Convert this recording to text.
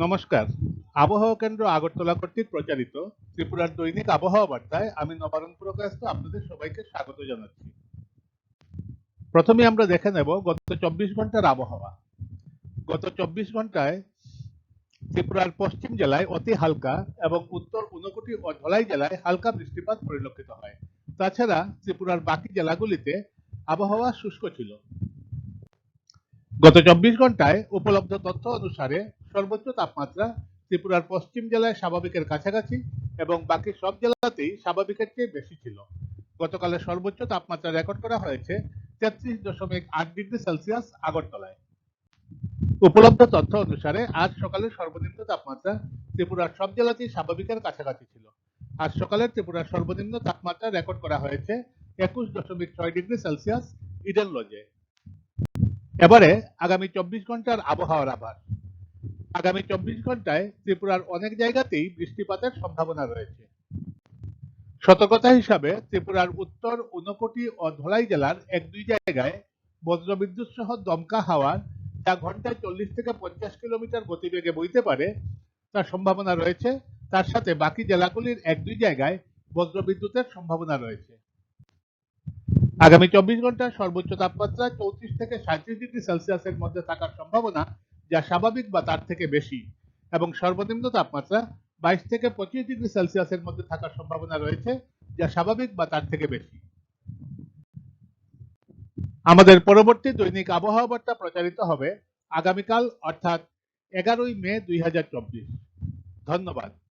নমস্কার। আবহাওয়া কেন্দ্র আগরতলা কর্তৃক প্রচারিত ত্রিপুরার দৈনিক আবহাওয়া বার্তায় আমি নবারণ প্রকাশ আপনাদের সবাইকে স্বাগত জানাচ্ছি। প্রথমে আমরা দেখে নেব গত চব্বিশ ঘণ্টার আবহাওয়া। গত চব্বিশ ঘন্টায় ত্রিপুরার পশ্চিম জেলায় অতি হালকা এবং উত্তর ঊনকোটি ও ধলাই জেলায় হালকা বৃষ্টিপাত পরিলক্ষিত হয়। তাছাড়া ত্রিপুরার বাকি জেলাগুলিতে আবহাওয়া শুষ্ক ছিল। গত চব্বিশ ঘন্টায় উপলব্ধ তথ্য অনুসারে সর্বোচ্চ তাপমাত্রা ত্রিপুরার পশ্চিম জেলায় স্বাভাবিকের কাছাকাছি এবং বাকি সব জেলাতেই স্বাভাবিকের চেয়ে বেশি ছিল। গতকালের সর্বোচ্চ তাপমাত্রা রেকর্ড করা হয়েছে তেত্রিশ দশমিক আট ডিগ্রি সেলসিয়াস আগরতলায়। উপলব্ধ তথ্য অনুসারে আজ সকালের সর্বনিম্ন তাপমাত্রা ত্রিপুরার সব জেলাতেই স্বাভাবিকের কাছাকাছি ছিল। আজ সকালে ত্রিপুরার সর্বনিম্ন তাপমাত্রা রেকর্ড করা হয়েছে একুশ দশমিক ছয় ডিগ্রি সেলসিয়াস, ইডেন লজে। এবারে আগামী চব্বিশ ঘণ্টার আবহাওয়ার আভাস আগামী চব্বিশ ঘন্টায় ত্রিপুরার অনেক জায়গাতেই বৃষ্টিপাতের সম্ভাবনা রয়েছে। সতর্কতা হিসাবে ত্রিপুরার উত্তর, ঊনকোটি ও ধলাই জেলার এক দুই জায়গায় বজ্রবিদ্যুৎ সহ দমকা হাওয়ার যা ঘন্টায় চল্লিশ থেকে পঞ্চাশ কিলোমিটার গতিবেগে বইতে পারে, তার সম্ভাবনা রয়েছে। তার সাথে বাকি জেলাগুলির এক দুই জায়গায় বজ্রবিদ্যুতের সম্ভাবনা রয়েছে। আগামী চব্বিশ ঘণ্টার সর্বোচ্চ তাপমাত্রা চৌত্রিশ থেকে সাঁত্রিশ ডিগ্রি সেলসিয়াসের মধ্যে থাকার সম্ভাবনা যা স্বাভাবিক বা তার থেকে বেশি। এবং সর্বনিম্ন তাপমাত্রা বাইশ থেকে পঁচিশ ডিগ্রি সেলসিয়াসের মধ্যে থাকার সম্ভাবনা রয়েছে যা স্বাভাবিক বা তার থেকে বেশি। আমাদের পরবর্তী দৈনিক আবহাওয়া বার্তা প্রচারিত হবে আগামীকাল অর্থাৎ এগারোই মে দুই হাজার চব্বিশ। ধন্যবাদ।